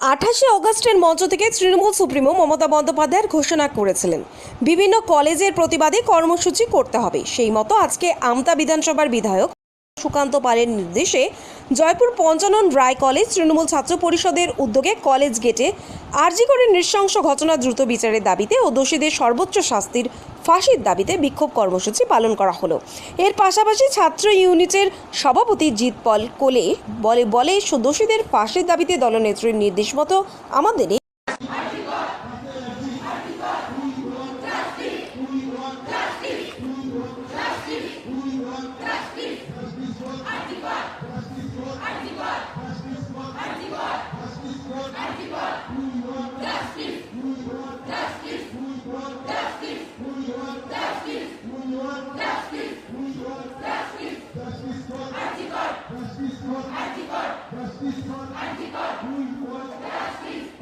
আঠাশে অগস্টের মঞ্চ থেকে তৃণমূল সুপ্রিমো মমতা বন্দ্যোপাধ্যায়ের ঘোষণা করেছিলেন। বিভিন্ন কলেজের প্রতিবাদে কর্মসূচি করতে হবে। সেই মতো আজকে আমতা বিধানসভার বিধায়ক সুকান্ত পালের নির্দেশে জয়পুর পঞ্চানন রায় কলেজ তৃণমূল ছাত্র পরিষদের উদ্যোগে কলেজ গেটে আরজি করে নৃশংস ঘটনা দ্রুত বিচারের দাবিতে ও দোষীদের সর্বোচ্চ শাস্তির ফাঁসির দাবিতে বিক্ষোভ কর্মসূচি পালন করা হলো। এর পাশাপাশি ছাত্র ইউনিটের সভাপতি জিৎ পল কোলে বলে বলে, দোষীদের ফাঁসির দাবিতে দলনেত্রীর নির্দেশ মতো আমাদের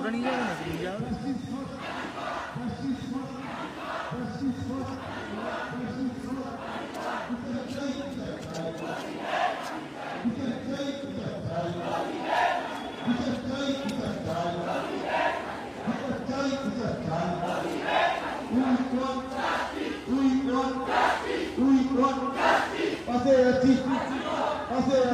ওটা নিয়ে যাবে নাকি নিয়ে যাবে Passei aqui, passei aqui.